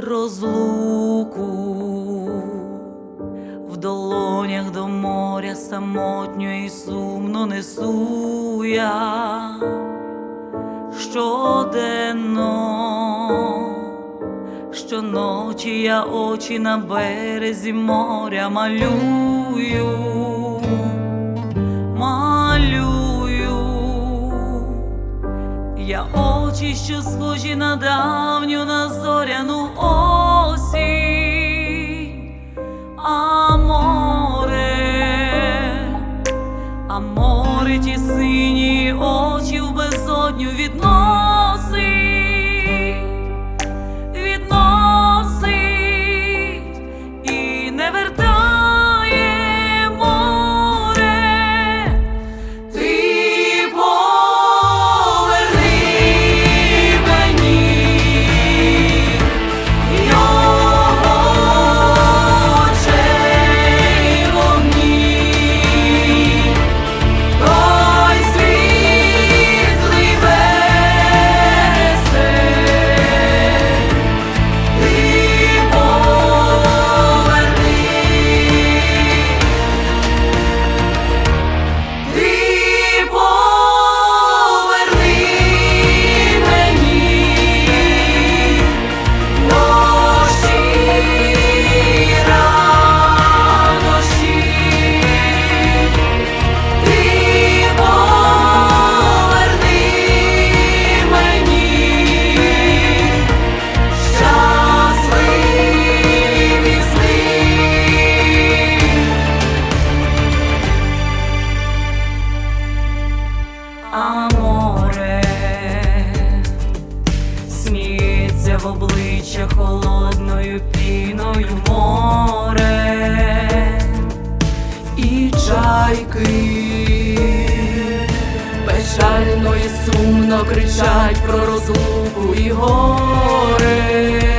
розлуку, в долонях до моря самотньо і сумно несу я щоденно, щоночі я очі на березі моря малюю, малюю. Я очі, що схожі на давню на зоряну осінь, а море, а море ті море сміється в обличчя холодною піною море і чайки печально і сумно кричать про розлуку і горе.